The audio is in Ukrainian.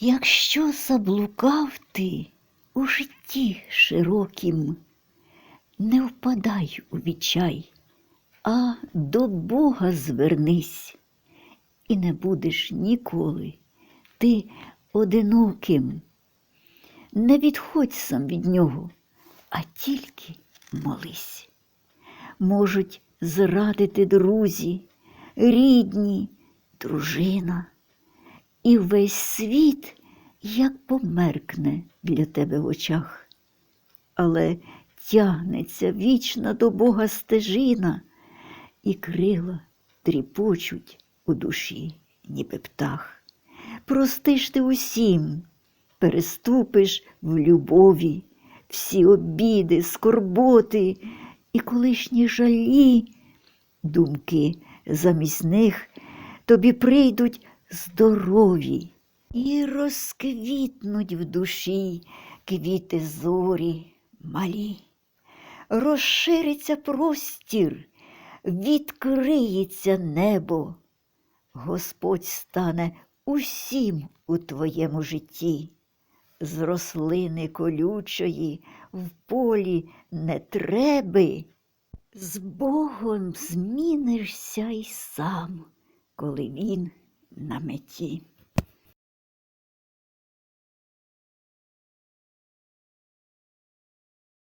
Якщо заблукав ти у житті широкім, не впадай у відчай, а до Бога звернись, і не будеш ніколи ти одиноким. Не відходь сам від нього, а тільки молись. Можуть зрадити друзі, рідні, дружина, і весь світ як померкне для тебе в очах. Але тягнеться вічна до Бога стежина, і крила тріпочуть у душі, ніби птах. Простиш ти усім, переступиш в любові всі обіди, скорботи і колишні жалі, думки замість них тобі прийдуть здорові і розквітнуть в душі квіти зорі малі. Розшириться простір, відкриється небо. Господь стане усім у твоєму житті. З рослини колючої в полі не треби. З Богом змінишся й сам, коли він на меті.